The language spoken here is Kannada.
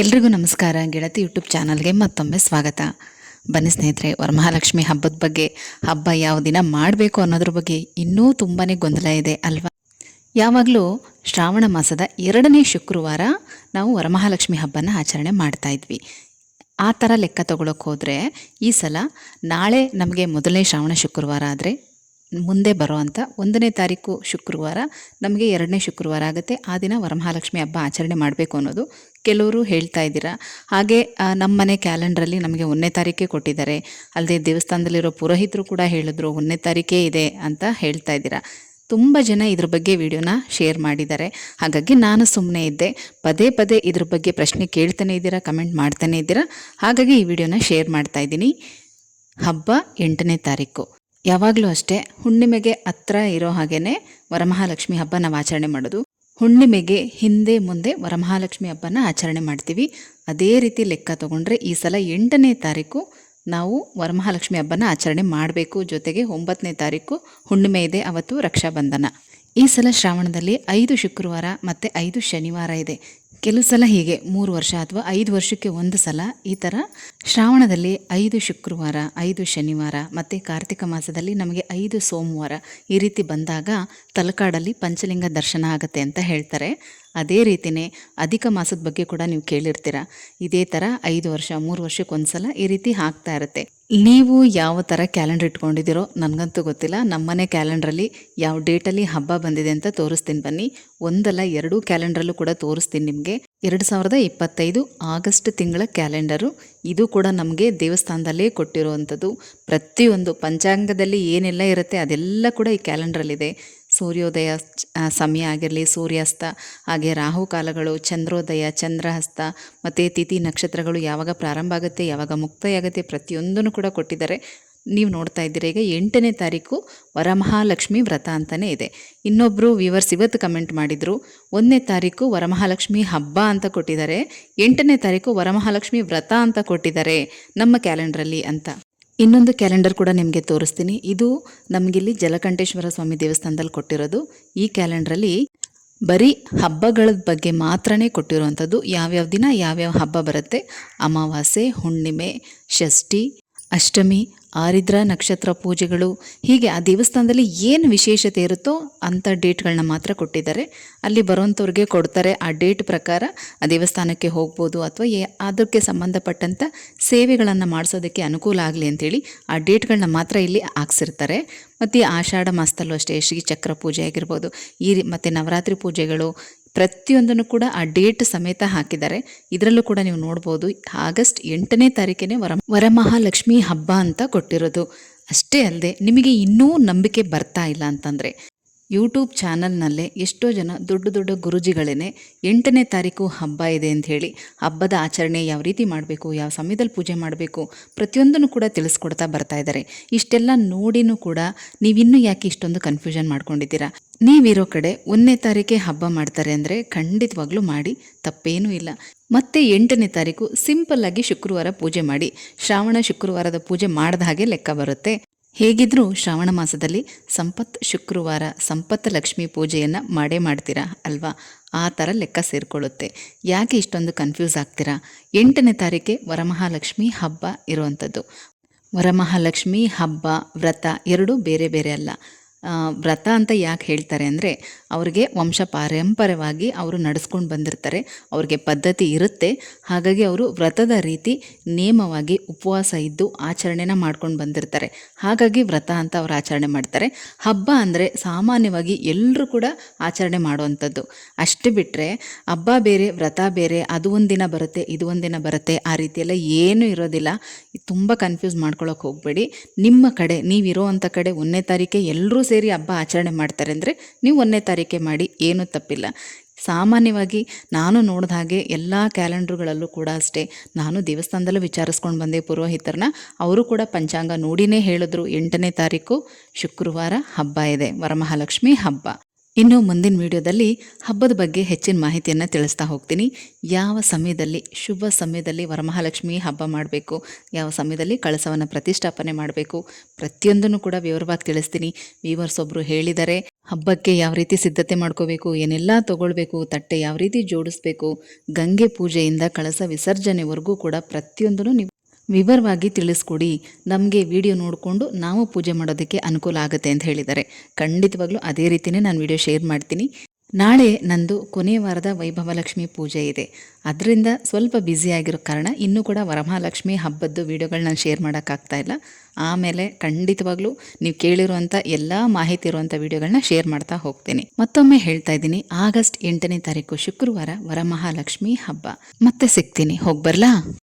ಎಲ್ರಿಗೂ ನಮಸ್ಕಾರ. ಗೆಳತಿ ಯೂಟ್ಯೂಬ್ ಚಾನಲ್ಗೆ ಮತ್ತೊಮ್ಮೆ ಸ್ವಾಗತ. ಬನ್ನಿ ಸ್ನೇಹಿತರೆ, ವರಮಹಾಲಕ್ಷ್ಮಿ ಹಬ್ಬದ ಬಗ್ಗೆ, ಹಬ್ಬ ಯಾವ ದಿನ ಮಾಡಬೇಕು ಅನ್ನೋದ್ರ ಬಗ್ಗೆ ಇನ್ನೂ ತುಂಬಾ ಗೊಂದಲ ಇದೆ ಅಲ್ವಾ? ಯಾವಾಗಲೂ ಶ್ರಾವಣ ಮಾಸದ ಎರಡನೇ ಶುಕ್ರವಾರ ನಾವು ವರಮಹಾಲಕ್ಷ್ಮಿ ಹಬ್ಬನ ಆಚರಣೆ ಮಾಡ್ತಾ ಇದ್ವಿ. ಆ ಥರ ಲೆಕ್ಕ ತಗೊಳಕ್ಕೆ ಹೋದರೆ ಈ ಸಲ ನಾಳೆ ನಮಗೆ ಮೊದಲನೇ ಶ್ರಾವಣ ಶುಕ್ರವಾರ ಆದರೆ ಮುಂದೆ ಬರುವಂಥ ಒಂದನೇ ತಾರೀಕು ಶುಕ್ರವಾರ, ನಮಗೆ ಎರಡನೇ ಶುಕ್ರವಾರ ಆಗುತ್ತೆ. ಆ ದಿನ ವರಮಹಾಲಕ್ಷ್ಮಿ ಹಬ್ಬ ಆಚರಣೆ ಮಾಡಬೇಕು ಅನ್ನೋದು ಕೆಲವರು ಹೇಳ್ತಾ ಇದ್ದೀರಾ. ಹಾಗೆ ನಮ್ಮ ಮನೆ ಕ್ಯಾಲೆಂಡ್ರಲ್ಲಿ ನಮಗೆ ಒಂದನೇ ತಾರೀಕೆ ಕೊಟ್ಟಿದ್ದಾರೆ. ಅಲ್ಲದೆ ದೇವಸ್ಥಾನದಲ್ಲಿರೋ ಪುರೋಹಿತರು ಕೂಡ ಹೇಳಿದ್ರು, ಒಂದನೇ ತಾರೀಕೇ ಇದೆ ಅಂತ ಹೇಳ್ತಾ ಇದ್ದೀರಾ. ತುಂಬ ಜನ ಇದ್ರ ಬಗ್ಗೆ ವಿಡಿಯೋನ ಶೇರ್ ಮಾಡಿದ್ದಾರೆ. ಹಾಗಾಗಿ ನಾನು ಸುಮ್ಮನೆ ಇದ್ದೆ. ಪದೇ ಪದೇ ಇದ್ರ ಬಗ್ಗೆ ಪ್ರಶ್ನೆ ಕೇಳ್ತಾನೆ ಇದ್ದೀರಾ, ಕಮೆಂಟ್ ಮಾಡ್ತಾನೆ ಇದ್ದೀರಾ. ಹಾಗಾಗಿ ಈ ವಿಡಿಯೋನ ಶೇರ್ ಮಾಡ್ತಾ ಇದ್ದೀನಿ. ಹಬ್ಬ ಎಂಟನೇ ತಾರೀಕು. ಯಾವಾಗಲೂ ಅಷ್ಟೇ ಹುಣ್ಣಿಮೆಗೆ ಹತ್ರ ಇರೋ ಹಾಗೇನೆ ವರಮಹಾಲಕ್ಷ್ಮಿ ಹಬ್ಬ ನಾವು ಆಚರಣೆ ಮಾಡೋದು. ಹುಣ್ಣಿಮೆಗೆ ಹಿಂದೆ ಮುಂದೆ ವರಮಹಾಲಕ್ಷ್ಮಿ ಹಬ್ಬನ ಆಚರಣೆ ಮಾಡ್ತೀವಿ. ಅದೇ ರೀತಿ ಲೆಕ್ಕ ತಗೊಂಡ್ರೆ ಈ ಸಲ ಎಂಟನೇ ತಾರೀಕು ನಾವು ವರಮಹಾಲಕ್ಷ್ಮಿ ಹಬ್ಬನ ಆಚರಣೆ ಮಾಡಬೇಕು. ಜೊತೆಗೆ ಒಂಬತ್ತನೇ ತಾರೀಕು ಹುಣ್ಣಿಮೆ ಇದೆ, ಅವತ್ತು ರಕ್ಷಾಬಂಧನ. ಈ ಸಲ ಶ್ರಾವಣದಲ್ಲಿ ಐದು ಶುಕ್ರವಾರ ಮತ್ತು ಐದು ಶನಿವಾರ ಇದೆ. ಕೆಲವು ಸಲ ಹೀಗೆ, ಮೂರು ವರ್ಷ ಅಥವಾ ಐದು ವರ್ಷಕ್ಕೆ ಒಂದು ಸಲ ಈ ಥರ ಶ್ರಾವಣದಲ್ಲಿ ಐದು ಶುಕ್ರವಾರ, ಐದು ಶನಿವಾರ ಮತ್ತು ಕಾರ್ತಿಕ ಮಾಸದಲ್ಲಿ ನಮಗೆ ಐದು ಸೋಮವಾರ ಈ ರೀತಿ ಬಂದಾಗ ತಲಕಾಡಲ್ಲಿ ಪಂಚಲಿಂಗ ದರ್ಶನ ಆಗುತ್ತೆ ಅಂತ ಹೇಳ್ತಾರೆ. ಅದೇ ರೀತಿಯೇ ಅಧಿಕ ಮಾಸದ ಬಗ್ಗೆ ಕೂಡ ನೀವು ಕೇಳಿರ್ತೀರ. ಇದೇ ಥರ ಐದು ವರ್ಷ, ಮೂರು ವರ್ಷಕ್ಕೆ ಸಲ ಈ ರೀತಿ ಹಾಕ್ತಾ ಇರುತ್ತೆ. ನೀವು ಯಾವ ಥರ ಕ್ಯಾಲೆಂಡರ್ ಇಟ್ಕೊಂಡಿದ್ದೀರೋ ನನಗಂತೂ ಗೊತ್ತಿಲ್ಲ. ನಮ್ಮನೆ ಕ್ಯಾಲೆಂಡ್ರಲ್ಲಿ ಯಾವ ಡೇಟಲ್ಲಿ ಹಬ್ಬ ಬಂದಿದೆ ಅಂತ ತೋರಿಸ್ತೀನಿ ಬನ್ನಿ. ಒಂದಲ್ಲ ಎರಡೂ ಕ್ಯಾಲೆಂಡ್ರಲ್ಲೂ ಕೂಡ ತೋರಿಸ್ತೀನಿ ನಿಮಗೆ. ಎರಡು ಸಾವಿರದ ಇಪ್ಪತ್ತೈದು ಆಗಸ್ಟ್ ತಿಂಗಳ ಕ್ಯಾಲೆಂಡರು. ಇದು ಕೂಡ ನಮಗೆ ದೇವಸ್ಥಾನದಲ್ಲೇ ಕೊಟ್ಟಿರುವಂಥದ್ದು. ಪ್ರತಿಯೊಂದು ಪಂಚಾಂಗದಲ್ಲಿ ಏನೆಲ್ಲ ಇರುತ್ತೆ ಅದೆಲ್ಲ ಕೂಡ ಈ ಕ್ಯಾಲೆಂಡ್ರಲ್ಲಿದೆ. ಸೂರ್ಯೋದಯ ಸಮಯ ಆಗಿರಲಿ, ಸೂರ್ಯಾಸ್ತ ಹಾಗೆ ರಾಹುಕಾಲಗಳು ಚಂದ್ರೋದಯ, ಚಂದ್ರಹಸ್ತ ಮತ್ತು ತಿಥಿ ನಕ್ಷತ್ರಗಳು ಯಾವಾಗ ಪ್ರಾರಂಭ ಆಗುತ್ತೆ, ಯಾವಾಗ ಮುಕ್ತಾಯ ಆಗುತ್ತೆ ಪ್ರತಿಯೊಂದನ್ನು ಕೂಡ ಕೊಟ್ಟಿದ್ದಾರೆ. ನೀವು ನೋಡ್ತಾ ಇದ್ದೀರಾ, ಈಗ ಎಂಟನೇ ತಾರೀಕು ವರಮಹಾಲಕ್ಷ್ಮಿ ವ್ರತ ಅಂತಲೇ ಇದೆ. ಇನ್ನೊಬ್ಬರು ವಿವರ್ಸ್ ಇವತ್ತು ಕಮೆಂಟ್ ಮಾಡಿದರು, ಒಂದನೇ ತಾರೀಕು ವರಮಹಾಲಕ್ಷ್ಮಿ ಹಬ್ಬ ಅಂತ ಕೊಟ್ಟಿದ್ದಾರೆ, ಎಂಟನೇ ತಾರೀಕು ವರಮಹಾಲಕ್ಷ್ಮಿ ವ್ರತ ಅಂತ ಕೊಟ್ಟಿದ್ದಾರೆ ನಮ್ಮ ಕ್ಯಾಲೆಂಡ್ರಲ್ಲಿ ಅಂತ. ಇನ್ನೊಂದು ಕ್ಯಾಲೆಂಡರ್ ಕೂಡ ನಿಮಗೆ ತೋರಿಸ್ತೀನಿ. ಇದು ನಮಗಿಲ್ಲಿ ಜಲಕಂಠೇಶ್ವರ ಸ್ವಾಮಿ ದೇವಸ್ಥಾನದಲ್ಲಿ ಕೊಟ್ಟಿರೋದು. ಈ ಕ್ಯಾಲೆಂಡ್ರಲ್ಲಿ ಬರೀ ಹಬ್ಬಗಳ ಬಗ್ಗೆ ಮಾತ್ರನೇ ಕೊಟ್ಟಿರುವಂಥದ್ದು. ಯಾವ್ಯಾವ ದಿನ ಯಾವ್ಯಾವ ಹಬ್ಬ ಬರುತ್ತೆ? ಅಮಾವಾಸ್ಯೆ, ಹುಣ್ಣಿಮೆ, ಷಷ್ಠಿ ಅಷ್ಟಮಿ, ಆರಿದ್ರ ನಕ್ಷತ್ರ ಪೂಜೆಗಳು, ಹೀಗೆ ಆ ದೇವಸ್ಥಾನದಲ್ಲಿ ಏನು ವಿಶೇಷತೆ ಇರುತ್ತೋ ಅಂಥ ಡೇಟ್ಗಳನ್ನ ಮಾತ್ರ ಕೊಟ್ಟಿದ್ದಾರೆ. ಅಲ್ಲಿ ಬರೋಂಥವ್ರಿಗೆ ಕೊಡ್ತಾರೆ ಆ ಡೇಟ್ ಪ್ರಕಾರ ಆ ದೇವಸ್ಥಾನಕ್ಕೆ ಹೋಗ್ಬೋದು ಅಥವಾ ಏ ಅದಕ್ಕೆ ಸಂಬಂಧಪಟ್ಟಂಥ ಸೇವೆಗಳನ್ನು ಮಾಡಿಸೋದಕ್ಕೆ ಅನುಕೂಲ ಆಗಲಿ ಅಂಥೇಳಿ ಆ ಡೇಟ್ಗಳನ್ನ ಮಾತ್ರ ಇಲ್ಲಿ ಹಾಕ್ಸಿರ್ತಾರೆ. ಮತ್ತು ಆಷಾಢ ಮಾಸದಲ್ಲೂ ಅಷ್ಟೇ, ಶ್ರೀ ಚಕ್ರ ಪೂಜೆ ಆಗಿರ್ಬೋದು, ಈ ಮತ್ತು ನವರಾತ್ರಿ ಪೂಜೆಗಳು ಪ್ರತಿಯೊಂದನ್ನು ಕೂಡ ಆ ಡೇಟ್ ಸಮೇತ ಹಾಕಿದ್ದಾರೆ. ಇದರಲ್ಲೂ ಕೂಡ ನೀವು ನೋಡ್ಬೋದು, ಆಗಸ್ಟ್ ಎಂಟನೇ ತಾರೀಕಿನೇ ವರ, ವರಮಹಾಲಕ್ಷ್ಮಿ ಹಬ್ಬ ಅಂತ ಕೊಟ್ಟಿರೋದು. ಅಷ್ಟೇ ಅಲ್ಲದೆ ನಿಮಗೆ ಇನ್ನೂ ನಂಬಿಕೆ ಬರ್ತಾ ಇಲ್ಲ ಅಂತಂದರೆ ಯೂಟ್ಯೂಬ್ ಚಾನಲ್ನಲ್ಲೇ ಎಷ್ಟೋ ಜನ ದೊಡ್ಡ ದೊಡ್ಡ ಗುರುಜಿಗಳೇನೆ ಎಂಟನೇ ತಾರೀಕು ಹಬ್ಬ ಇದೆ ಅಂತ ಹೇಳಿ ಹಬ್ಬದ ಆಚರಣೆ ಯಾವ ರೀತಿ ಮಾಡಬೇಕು, ಯಾವ ಸಮಯದಲ್ಲಿ ಪೂಜೆ ಮಾಡಬೇಕು ಪ್ರತಿಯೊಂದನ್ನು ಕೂಡ ತಿಳಿಸ್ಕೊಡ್ತಾ ಬರ್ತಾ ಇದ್ದಾರೆ. ಇಷ್ಟೆಲ್ಲ ನೋಡಿನೂ ಕೂಡ ನೀವಿನ್ನೂ ಯಾಕೆ ಇಷ್ಟೊಂದು ಕನ್ಫ್ಯೂಷನ್ ಮಾಡ್ಕೊಂಡಿದ್ದೀರಾ? ನೀವಿರೋ ಕಡೆ ಒಂದನೇ ತಾರೀಕೆ ಹಬ್ಬ ಮಾಡ್ತಾರೆ ಅಂದರೆ ಖಂಡಿತವಾಗ್ಲೂ ಮಾಡಿ, ತಪ್ಪೇನೂ ಇಲ್ಲ. ಮತ್ತೆ ಎಂಟನೇ ತಾರೀಕು ಸಿಂಪಲ್ ಆಗಿ ಶುಕ್ರವಾರ ಪೂಜೆ ಮಾಡಿ, ಶ್ರಾವಣ ಶುಕ್ರವಾರದ ಪೂಜೆ ಮಾಡಿದ ಹಾಗೆ ಲೆಕ್ಕ ಬರುತ್ತೆ. ಹೇಗಿದ್ರೂ ಶ್ರಾವಣ ಮಾಸದಲ್ಲಿ ಸಂಪತ್ ಶುಕ್ರವಾರ ಸಂಪತ್ ಲಕ್ಷ್ಮಿ ಪೂಜೆಯನ್ನು ಮಾಡೇ ಮಾಡ್ತೀರಾ ಅಲ್ವಾ? ಆ ಥರ ಲೆಕ್ಕ ಸೇರಿಕೊಳ್ಳುತ್ತೆ. ಯಾಕೆ ಇಷ್ಟೊಂದು ಕನ್ಫ್ಯೂಸ್ ಆಗ್ತೀರಾ? ಎಂಟನೇ ತಾರೀಕೆ ವರಮಹಾಲಕ್ಷ್ಮಿ ಹಬ್ಬ ಇರುವಂಥದ್ದು. ವರಮಹಾಲಕ್ಷ್ಮಿ, ಹಬ್ಬ, ವ್ರತ ಎರಡೂ ಬೇರೆ ಬೇರೆ ಅಲ್ಲ. ವ್ರತ ಅಂತ ಯಾಕೆ ಹೇಳ್ತಾರೆ ಅಂದರೆ ಅವ್ರಿಗೆ ವಂಶ ಪಾರಂಪರ್ಯವಾಗಿ ಅವರು ನಡೆಸ್ಕೊಂಡು ಬಂದಿರ್ತಾರೆ, ಅವ್ರಿಗೆ ಪದ್ಧತಿ ಇರುತ್ತೆ. ಹಾಗಾಗಿ ಅವರು ವ್ರತದ ರೀತಿ ನೇಮವಾಗಿ ಉಪವಾಸ ಇದ್ದು ಆಚರಣೆನ ಮಾಡ್ಕೊಂಡು ಬಂದಿರ್ತಾರೆ. ಹಾಗಾಗಿ ವ್ರತ ಅಂತ ಅವ್ರು ಆಚರಣೆ ಮಾಡ್ತಾರೆ. ಹಬ್ಬ ಅಂದರೆ ಸಾಮಾನ್ಯವಾಗಿ ಎಲ್ಲರೂ ಕೂಡ ಆಚರಣೆ ಮಾಡುವಂಥದ್ದು. ಅಷ್ಟು ಬಿಟ್ಟರೆ ಹಬ್ಬ ಬೇರೆ, ವ್ರತ ಬೇರೆ, ಅದು ಒಂದು ದಿನ ಬರುತ್ತೆ, ಇದು ಒಂದು ದಿನ ಬರುತ್ತೆ, ಆ ರೀತಿಯೆಲ್ಲ ಏನೂ ಇರೋದಿಲ್ಲ. ತುಂಬ ಕನ್ಫ್ಯೂಸ್ ಮಾಡ್ಕೊಳ್ಳೋಕೆ ಹೋಗಬೇಡಿ. ನಿಮ್ಮ ಕಡೆ, ನೀವಿರೋ ಅಂಥ ಕಡೆ ಒಂದನೇ ತಾರೀಕೆ ಎಲ್ಲರೂ ಸೇರಿ ಹಬ್ಬ ಆಚರಣೆ ಮಾಡ್ತಾರೆ ಅಂದರೆ ನೀವು ಒಂದನೇ ತಾರೀಕೆ ಮಾಡಿ ಏನೂ ತಪ್ಪಿಲ್ಲ. ಸಾಮಾನ್ಯವಾಗಿ ನಾನು ನೋಡಿದ ಹಾಗೆ ಎಲ್ಲ ಕ್ಯಾಲೆಂಡ್ರುಗಳಲ್ಲೂ ಕೂಡ ಅಷ್ಟೇ ನಾನು ದೇವಸ್ಥಾನದಲ್ಲೂ ವಿಚಾರಿಸ್ಕೊಂಡು ಬಂದೆ ಪುರೋಹಿತರನ್ನ. ಅವರು ಕೂಡ ಪಂಚಾಂಗ ನೋಡಿನೇ ಹೇಳಿದ್ರು, ಎಂಟನೇ ತಾರೀಕು ಶುಕ್ರವಾರ ಹಬ್ಬ ಇದೆ, ವರಮಹಾಲಕ್ಷ್ಮಿ ಹಬ್ಬ. ಇನ್ನು ಮುಂದಿನ ವಿಡಿಯೋದಲ್ಲಿ ಹಬ್ಬದ ಬಗ್ಗೆ ಹೆಚ್ಚಿನ ಮಾಹಿತಿಯನ್ನು ತಿಳಿಸ್ತಾ ಹೋಗ್ತೀನಿ. ಯಾವ ಸಮಯದಲ್ಲಿ, ಶುಭ ಸಮಯದಲ್ಲಿ ವರಮಹಾಲಕ್ಷ್ಮಿ ಹಬ್ಬ ಮಾಡಬೇಕು? ಯಾವ ಸಮಯದಲ್ಲಿ ಕಳಸವನ್ನು ಪ್ರತಿಷ್ಠಾಪನೆ ಮಾಡಬೇಕು? ಪ್ರತಿಯೊಂದನ್ನು ಕೂಡ ವಿವರವಾಗಿ ತಿಳಿಸ್ತೀನಿ. ವೀವರ್ಸ್ ಒಬ್ಬರು ಹೇಳಿದ್ದಾರೆ ಹಬ್ಬಕ್ಕೆ ಯಾವ ರೀತಿ ಸಿದ್ಧತೆ ಮಾಡ್ಕೋಬೇಕು? ಏನೆಲ್ಲ ತಗೊಳ್ಬೇಕು? ತಟ್ಟೆ ಯಾವ ರೀತಿ ಜೋಡಿಸ್ಬೇಕು? ಗಂಗೆ ಪೂಜೆಯಿಂದ ಕಳಸ ವಿಸರ್ಜನೆವರೆಗೂ ಕೂಡ ಪ್ರತಿಯೊಂದನ್ನು ನೀವು ವಿವರವಾಗಿ ತಿಳಿಸ್ಕೊಡಿ. ನಮಗೆ ವಿಡಿಯೋ ನೋಡಿಕೊಂಡು ನಾವು ಪೂಜೆ ಮಾಡೋದಕ್ಕೆ ಅನುಕೂಲ ಆಗುತ್ತೆ ಅಂತ ಹೇಳಿದ್ದಾರೆ. ಖಂಡಿತವಾಗ್ಲೂ ಅದೇ ರೀತಿಯೇ ನಾನು ವಿಡಿಯೋ ಶೇರ್ ಮಾಡ್ತೀನಿ. ನಾಳೆ ನಂದು ಕೊನೆಯ ವಾರದ ವೈಭವಲಕ್ಷ್ಮಿ ಪೂಜೆ ಇದೆ. ಅದರಿಂದ ಸ್ವಲ್ಪ ಬ್ಯುಸಿ ಆಗಿರೋ ಕಾರಣ ಇನ್ನೂ ಕೂಡ ವರಮಹಾಲಕ್ಷ್ಮಿ ಹಬ್ಬದ್ದು ವಿಡಿಯೋಗಳನ್ನ ಶೇರ್ ಮಾಡೋಕ್ಕಾಗ್ತಾ ಇಲ್ಲ. ಆಮೇಲೆ ಖಂಡಿತವಾಗ್ಲೂ ನೀವು ಕೇಳಿರುವಂಥ ಎಲ್ಲ ಮಾಹಿತಿ ಇರುವಂಥ ವಿಡಿಯೋಗಳನ್ನ ಶೇರ್ ಮಾಡ್ತಾ ಹೋಗ್ತೀನಿ. ಮತ್ತೊಮ್ಮೆ ಹೇಳ್ತಾ ಇದ್ದೀನಿ. ಆಗಸ್ಟ್ ಎಂಟನೇ ತಾರೀಕು ಶುಕ್ರವಾರ ವರಮಹಾಲಕ್ಷ್ಮಿ ಹಬ್ಬ. ಮತ್ತೆ ಸಿಗ್ತೀನಿ. ಹೋಗಿ ಬರ್ಲಾ?